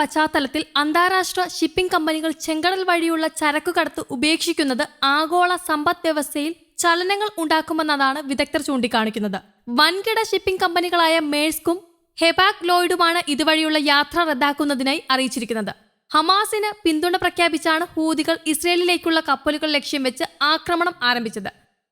പശ്ചാത്തലത്തിൽ അന്താരാഷ്ട്ര ഷിപ്പിംഗ് കമ്പനികൾ ചെങ്കടൽ വഴിയുള്ള ചരക്കു കടത്ത് ഉപേക്ഷിക്കുന്നത് ആഗോള സമ്പദ് വ്യവസ്ഥയിൽ ചലനങ്ങൾ ഉണ്ടാക്കുമെന്നതാണ് വിദഗ്ധർ ചൂണ്ടിക്കാണിക്കുന്നത്. വൻകിട ഷിപ്പിംഗ് കമ്പനികളായ മേഴ്സ്കും ഹെബാക് ലോയിഡുമാണ് ഇതുവഴിയുള്ള യാത്ര റദ്ദാക്കുന്നതിനായി അറിയിച്ചിരിക്കുന്നത്. ഹമാസിന് പിന്തുണ പ്രഖ്യാപിച്ചാണ് ഹൂതികൾ ഇസ്രയേലിലേക്കുള്ള കപ്പലുകൾ ലക്ഷ്യം വെച്ച് ആക്രമണം ആരംഭിച്ചത്.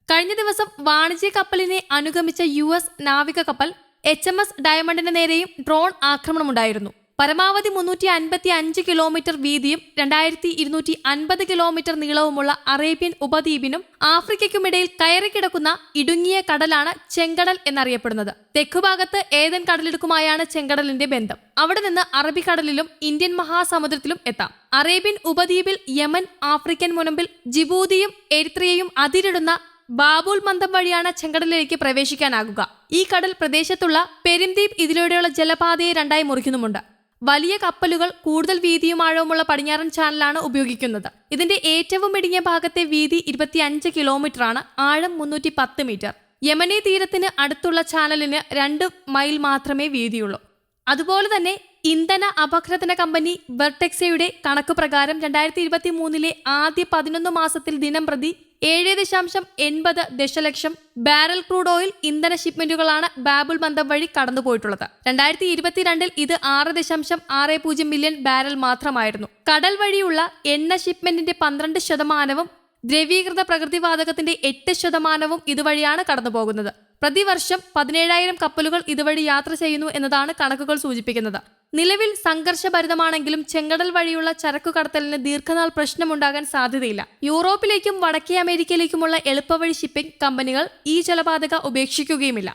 കഴിഞ്ഞ ദിവസം വാണിജ്യ കപ്പലിനെ അനുഗമിച്ച യു എസ് നാവിക കപ്പൽ എച്ച് എം എസ് ഡയമണ്ടിന് നേരെയും ഡ്രോൺ ആക്രമണമുണ്ടായിരുന്നു. പരമാവധി മുന്നൂറ്റി അൻപത്തി അഞ്ച് കിലോമീറ്റർ വീതിയും രണ്ടായിരത്തി ഇരുന്നൂറ്റി അൻപത് കിലോമീറ്റർ നീളവുമുള്ള അറേബ്യൻ ഉപദ്വീപിനും ആഫ്രിക്കയ്ക്കുമിടയിൽ കയറിക്കിടക്കുന്ന ഇടുങ്ങിയ കടലാണ് ചെങ്കടൽ എന്നറിയപ്പെടുന്നത്. തെക്കുഭാഗത്ത് ഏതൻ കടലിടുക്കുമായാണ് ചെങ്കടലിന്റെ ബന്ധം. അവിടെ നിന്ന് അറബിക്കടലിലും ഇന്ത്യൻ മഹാസമുദ്രത്തിലും എത്താം. അറേബ്യൻ ഉപദ്വീപിൽ യമൻ ആഫ്രിക്കൻ മുനമ്പിൽ ജിബൂതിയും എരിത്രിയയും അതിരിടുന്ന ബാബുൽ മന്ദം വഴിയാണ് ചെങ്കടലിലേക്ക് പ്രവേശിക്കാനാകുക. ഈ കടൽ പ്രദേശത്തുള്ള പെരുംദ്വീപ് ഇതിലൂടെയുള്ള ജലപാതയെ രണ്ടായി മുറിക്കുന്നുമുണ്ട്. വലിയ കപ്പലുകൾ കൂടുതൽ വീതിയും ആഴവുമുള്ള പടിഞ്ഞാറൻ ചാനലാണ് ഉപയോഗിക്കുന്നത്. ഇതിന്റെ ഏറ്റവും ഇടുങ്ങിയ ഭാഗത്തെ വീതി ഇരുപത്തിയഞ്ച് കിലോമീറ്റർ ആണ് ആഴം മുന്നൂറ്റി പത്ത് മീറ്റർ. യമനി തീരത്തിന് അടുത്തുള്ള ചാനലിന് രണ്ട് മൈൽ മാത്രമേ വീതിയുള്ളൂ. അതുപോലെ തന്നെ ഇന്ധന അപകടന കമ്പനി വെർട്ടെക്സയുടെ കണക്ക് പ്രകാരം രണ്ടായിരത്തി ഇരുപത്തി മൂന്നിലെ ആദ്യ പതിനൊന്ന് മാസത്തിൽ ദിനം പ്രതി ഏഴ് ദശാംശം എൺപത് ദശലക്ഷം ബാരൽ ക്രൂഡ് ഓയിൽ ഇന്ധന ഷിപ്മെന്റുകളാണ് ബാബുൽ ബന്ധം വഴി കടന്നുപോയിട്ടുള്ളത്. രണ്ടായിരത്തി ഇരുപത്തിരണ്ടിൽ ഇത് ആറ് ദശാംശം ആറ് പൂജ്യം മില്യൺ ബാരൽ മാത്രമായിരുന്നു. കടൽ വഴിയുള്ള എണ്ണ ഷിപ്മെന്റിന്റെ പന്ത്രണ്ട് ശതമാനവും ദ്രവീകൃത പ്രകൃതിവാതകത്തിന്റെ എട്ട് ശതമാനവും ഇതുവഴിയാണ് കടന്നുപോകുന്നത്. പ്രതിവർഷം പതിനേഴായിരം കപ്പലുകൾ ഇതുവഴി യാത്ര ചെയ്യുന്നു എന്നതാണ് കണക്കുകൾ സൂചിപ്പിക്കുന്നത്. നിലവിൽ സംഘർഷഭരിതമാണെങ്കിലും ചെങ്കടൽ വഴിയുള്ള ചരക്കു കടത്തലിന് ദീർഘനാൾ പ്രശ്നമുണ്ടാകാൻ സാധ്യതയില്ല. യൂറോപ്പിലേക്കും വടക്കേ അമേരിക്കയിലേക്കുമുള്ള എളുപ്പവഴി ഷിപ്പിംഗ് കമ്പനികൾ ഈ ജലപാതക ഉപേക്ഷിക്കുകയുമില്ല.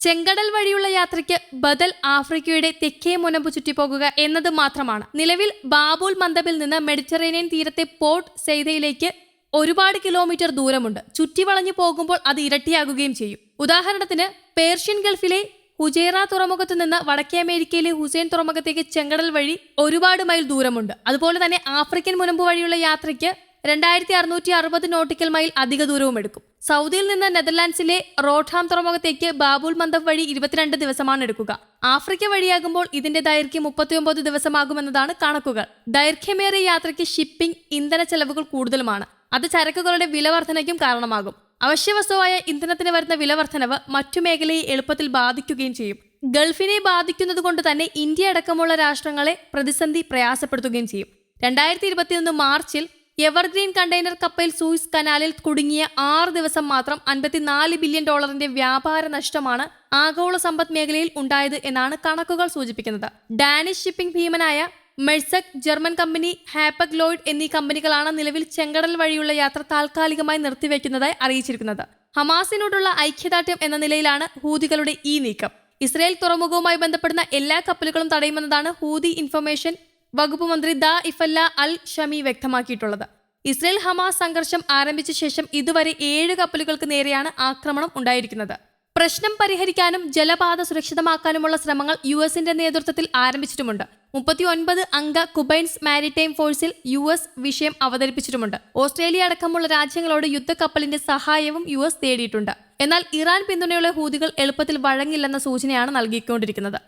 ചെങ്കടൽ വഴിയുള്ള യാത്രയ്ക്ക് ബദൽ ആഫ്രിക്കയുടെ തെക്കേ മുനമ്പ് ചുറ്റിപ്പോകുക എന്നത് മാത്രമാണ്. നിലവിൽ ബാബുൽ മന്ദബിൽ നിന്ന് മെഡിറ്ററേനിയൻ തീരത്തെ പോർട്ട് സെയ്തയിലേക്ക് ഒരുപാട് കിലോമീറ്റർ ദൂരമുണ്ട്. ചുറ്റി വളഞ്ഞു പോകുമ്പോൾ അത് ഇരട്ടിയാകുകയും ചെയ്യും. ഉദാഹരണത്തിന് പേർഷ്യൻ ഗൾഫിലെ ഹുജേറ തുറമുഖത്ത് നിന്ന് വടക്കേ അമേരിക്കയിലെ ഹുസൈൻ തുറമുഖത്തേക്ക് ചെങ്കടൽ വഴി ഒരുപാട് മൈൽ ദൂരമുണ്ട്. അതുപോലെ തന്നെ ആഫ്രിക്കൻ മുനമ്പ് വഴിയുള്ള യാത്രയ്ക്ക് രണ്ടായിരത്തി അറുന്നൂറ്റി അറുപത് നോട്ടിക്കൽ മൈൽ അധിക ദൂരവും എടുക്കും. സൗദിയിൽ നിന്ന് നെതർലാൻഡ്സിലെ റോഡ്ഹാം തുറമുഖത്തേക്ക് ബാബുൽ മന്ദബ് വഴി ഇരുപത്തിരണ്ട് ദിവസമാണ് എടുക്കുക. ആഫ്രിക്ക വഴിയാകുമ്പോൾ ഇതിന്റെ ദൈർഘ്യം മുപ്പത്തിയൊമ്പത് ദിവസമാകുമെന്നതാണ് കണക്കുകൾ. ദൈർഘ്യമേറിയ യാത്രയ്ക്ക് ഷിപ്പിംഗ് ഇന്ധന ചെലവുകൾ കൂടുതലുമാണ്. അത് ചരക്കുകളുടെ വില വർധനയ്ക്കും കാരണമാകും. അവശ്യവസ്തുവായ ഇന്ധനത്തിന് വരുന്ന വില വർധനവ് മറ്റു മേഖലയെ എളുപ്പത്തിൽ ബാധിക്കുകയും ചെയ്യും. ഗൾഫിനെ ബാധിക്കുന്നത് കൊണ്ട് തന്നെ ഇന്ത്യ അടക്കമുള്ള രാഷ്ട്രങ്ങളെ പ്രതിസന്ധി പ്രയാസപ്പെടുത്തുകയും ചെയ്യും. രണ്ടായിരത്തി ഇരുപത്തിയൊന്ന് മാർച്ചിൽ എവർഗ്രീൻ കണ്ടെയ്നർ കപ്പൽ സൂയിസ് കനാലിൽ കുടുങ്ങിയ ആറ് ദിവസം മാത്രം അൻപത്തിനാല് ബില്യൺ ഡോളറിന്റെ വ്യാപാര നഷ്ടമാണ് ആഗോള സമ്പദ് മേഖലയിൽ ഉണ്ടായത് എന്നാണ് കണക്കുകൾ സൂചിപ്പിക്കുന്നത്. Danish shipping ഭീമനായ Maersk German company Hapag Lloyd എന്നീ കമ്പനികളാണ് നിലവിൽ ചെങ്കടൽ വഴിയുള്ള യാത്ര താൽക്കാലികമായി നിർത്തിവെക്കുന്നതായി അറിയിച്ചിരിക്കുന്നത്. ഹമാസിനോടുള്ള ഐക്യദാർഢ്യം എന്ന നിലയിലാണ് ഹൂതികളുടെ ഈ നീക്കം. ഇസ്രയേൽ തുറമുഖവുമായി ബന്ധപ്പെടുന്ന എല്ലാ കപ്പലുകളും തടയുമെന്നതാണ് ഹൂതി ഇൻഫർമേഷൻ വകുപ്പ് മന്ത്രി ദ ഇഫല്ല അൽ ഷമി വ്യക്തമാക്കിയിട്ടുള്ളത്. ഇസ്രയേൽ ഹമാസ് സംഘർഷം ആരംഭിച്ച ശേഷം ഇതുവരെ ഏഴ് കപ്പലുകൾക്ക് നേരെയാണ് ആക്രമണം ഉണ്ടായിരിക്കുന്നത്. പ്രശ്നം പരിഹരിക്കാനും ജലപാത സുരക്ഷിതമാക്കാനുമുള്ള ശ്രമങ്ങൾ യു എസിന്റെ നേതൃത്വത്തിൽ ആരംഭിച്ചിട്ടുമുണ്ട്. മുപ്പത്തി ഒൻപത് അംഗ കുബൈൻസ് മാരിടൈം ഫോഴ്സിൽ യു എസ് വിഷയം അവതരിപ്പിച്ചിട്ടുമുണ്ട്. ഓസ്ട്രേലിയ അടക്കമുള്ള രാജ്യങ്ങളോട് യുദ്ധക്കപ്പലിന്റെ സഹായവും യു എസ് തേടിയിട്ടുണ്ട്. എന്നാൽ ഇറാൻ പിന്തുണയുള്ള ഹൂതികൾ എളുപ്പത്തിൽ വഴങ്ങില്ലെന്ന സൂചനയാണ് നൽകിക്കൊണ്ടിരിക്കുന്നത്.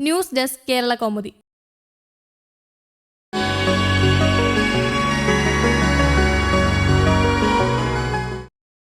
News desk Kerala Kaumudi